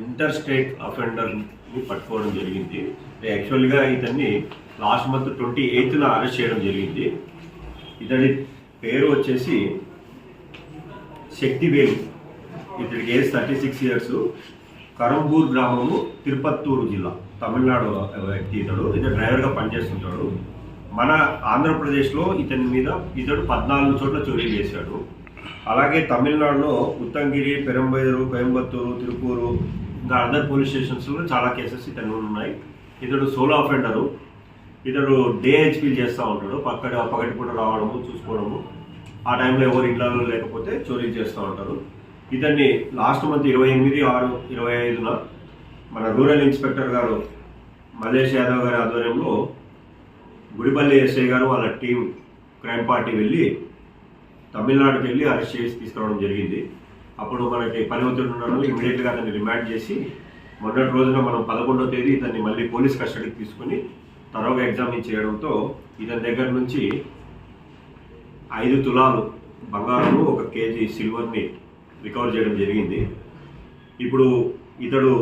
Inter state అఫెండర్ని పట్టుకోవడం జరిగింది. యాక్చువల్గా ఇతన్ని లాస్ట్ మంత్ ట్వంటీ ఎయిత్న అరెస్ట్ చేయడం జరిగింది. ఇతడి పేరు వచ్చేసి శక్తివేలు ఇతడికి age thirty six years. Karambur గ్రామము తిరుపత్తూరు జిల్లా. తమిళనాడు వ్యక్తి ఇతడు. ఇతడు డ్రైవర్గా పనిచేస్తుంటాడు. మన ఆంధ్రప్రదేశ్లో ఇతని మీద ఇతడు పద్నాలుగు చోట్ల చోరీ చేశాడు. అలాగే తమిళనాడులో ఉత్తంగిరి పెరంబైదూరు కోయంబత్తూరు తిరుపూరు ఇంకా అదర్ పోలీస్ స్టేషన్స్లో చాలా కేసెస్ ఇతను ఉన్నాయి. ఇతడు సోలో అఫెండరు ఇతడు డే హెచ్పీలు చేస్తూ ఉంటాడు. పక్కన పగటిపూట రావడము చూసుకోవడము. ఆ టైంలో ఎవరు ఇంట్లో లేకపోతే చోరీ చేస్తూ ఉంటారు. ఇతన్ని లాస్ట్ మంత్ ఇరవై ఎనిమిది ఆరు ఇరవై ఐదున మన రూరల్ ఇన్స్పెక్టర్ గారు మల్లేష్ యాదవ్ గారి ఆధ్వర్యంలో గుడిపల్లి ఎస్ఐ గారు వాళ్ళ టీం క్రైమ్ పార్టీ వెళ్ళి తమిళనాడుకి వెళ్ళి అరెస్ట్ చేసి తీసుకురావడం జరిగింది. అప్పుడు మనకి పని ఒత్తిడి ఉండడం వల్ల ఇమీడియట్గా అతన్ని రిమాండ్ చేసి మొన్నటి రోజున మనం పదకొండవ తేదీ ఇతన్ని మళ్ళీ పోలీస్ కస్టడీకి తీసుకుని తరోగా ఎగ్జామిన్ చేయడంతో ఇతని దగ్గర నుంచి ఐదు తులాలు బంగారం ఒక కేజీ సిల్వర్ని రికవర్ చేయడం జరిగింది. ఇప్పుడు ఇతడు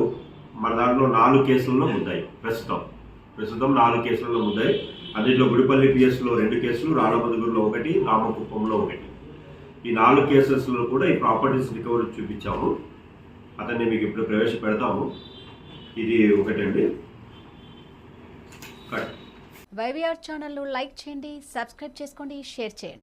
మన దాంట్లో నాలుగు కేసుల్లో ముద్దాయి ప్రస్తుతం. ప్రస్తుతం నాలుగు కేసులలో ముద్దాయి. అందులో గుడిపల్లి పిఎస్లో రెండు కేసులు రాళ్ళబదుగురులో ఒకటి రామకుప్పంలో ఒకటి. ఈ నాలుగు కేసెస్లో కూడా ఈ ప్రాపర్టీస్ రికవరీ చూపించాము. అతన్ని మీకు ఇప్పుడు ప్రవేశపెడతాము. ఇది ఒకటండి. కట్ వైవీఆర్ ఛానల్ను లైక్ చేయండి సబ్స్క్రైబ్ చేసుకోండి షేర్ చేయండి.